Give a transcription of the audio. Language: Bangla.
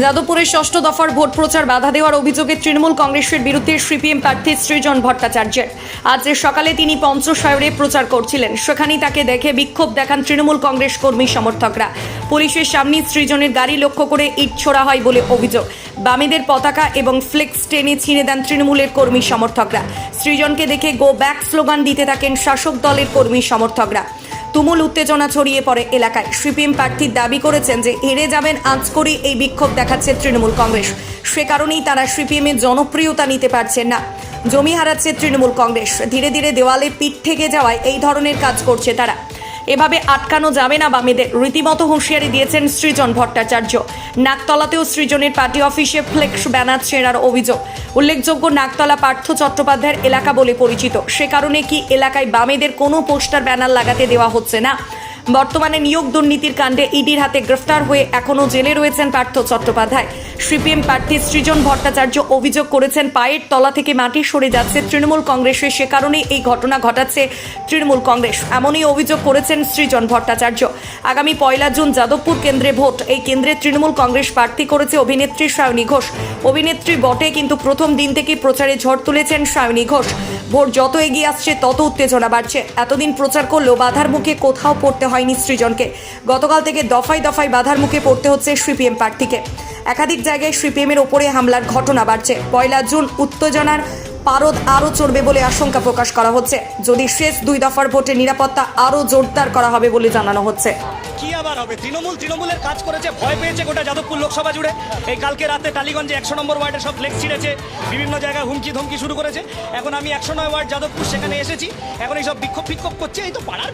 যাদবপুরের ষষ্ঠ দফার ভোট প্রচার বাধা দেওয়ার অভিযোগে তৃণমূল কংগ্রেসের বিরুদ্ধে সিপিএম প্রার্থী সৃজন ভট্টাচার্যের। আজ সকালে তিনি পঞ্চশয়রে প্রচার করছিলেন। সেখানেই তাকে দেখে বিক্ষোভ দেখান তৃণমূল কংগ্রেস কর্মী সমর্থকরা। পুলিশের সামনে সৃজনের গাড়ি লক্ষ্য করে ইট ছোড়া হয় বলে অভিযোগ। বামেদের পতাকা এবং ফ্লেক্স টেনে ছিঁড়ে দেন তৃণমূলের কর্মী সমর্থকরা। সৃজনকে দেখে গো ব্যাক স্লোগান দিতে থাকেন শাসক দলের কর্মী সমর্থকরা। তুমুল উত্তেজনা ছড়িয়ে পড়ে এলাকায়। সিপিএম প্রার্থী দাবি করেছেন যে হেরে যাবেন আজ করেই এই বিক্ষোভ দেখাচ্ছে তৃণমূল কংগ্রেস। সে কারণেই তারা সিপিএমের জনপ্রিয়তা নিতে পারছেন না। জমি হারাচ্ছে তৃণমূল কংগ্রেস। ধীরে ধীরে দেওয়ালে পিঠ থেকে যাওয়ায় এই ধরনের কাজ করছে তারা। এভাবে আটকানো যাবে না বামেদের। রীতিমতো হুঁশিয়ারি দিয়েছেন সৃজন ভট্টাচার্য। নাকতলাতেও সৃজনের পার্টি অফিসে ফ্লেক্স ব্যানার ছেঁড়ার অভিযোগ। উল্লেখযোগ্য, নাকতলা পার্থ চট্টোপাধ্যায়ের এলাকা বলে পরিচিত। সে কারণে কি এলাকায় বামেদের কোনো পোস্টার ব্যানার লাগাতে দেওয়া হচ্ছে না? বর্তমানে নিয়োগ দুর্নীতির কাণ্ডে ইডির হাতে গ্রেফতার হয়ে এখনও জেলে রয়েছেন পার্থ চট্টোপাধ্যায়। সিপিএম প্রার্থী সৃজন ভট্টাচার্য অভিযোগ করেছেন, পায়ের তলা থেকে মাটি সরে যাচ্ছে তৃণমূল কংগ্রেসে, সে কারণেই এই ঘটনা ঘটাচ্ছে তৃণমূল কংগ্রেস। এমনই অভিযোগ করেছেন সৃজন ভট্টাচার্য। আগামী পয়লা জুন যাদবপুর কেন্দ্রে ভোট। এই কেন্দ্রে তৃণমূল কংগ্রেস প্রার্থী করেছে অভিনেত্রী সায়নী ঘোষ। অভিনেত্রী বটে কিন্তু প্রথম দিন থেকে প্রচারে ঝড় তুলেছেন সায়নী ঘোষ। ভোট যত এগিয়ে আসছে, তত উত্তেজনা বাড়ছে। এতদিন প্রচার করলেও বাধার মুখে কোথাও পড়তে হয়নি সৃজনকে। গতকাল থেকে দফায় দফায় বাধার মুখে পড়তে হচ্ছে সিপিএম প্রার্থীকে। একাধিক জায়গায় সিপিএমের ওপরে হামলার ঘটনা বাড়ছে। পয়লা জুন উত্তেজনার পারদ আরও চড়বে বলে আশঙ্কা প্রকাশ করা হচ্ছে। যদি শেষ দুই দফার ভোটে নিরাপত্তা আরও জোরদার করা হবে বলে জানানো হচ্ছে। কি আবার হবে? তৃণমূল তৃণমূলের কাজ করেছে, ভয় পেয়েছে গোটা যাদবপুর লোকসভা জুড়ে। এই কালকে রাতে টালিগঞ্জে একশো নম্বর ওয়ার্ডে সব ফ্লেক্স ছিঁড়েছে, বিভিন্ন জায়গায় হুমকি ধমকি শুরু করেছে। এখন আমি একশো নয় ওয়ার্ড যাদবপুর, সেখানে এসেছি। এখন এই সব বিক্ষোভ বিক্ষোভ করছে, এই তো পাড়ার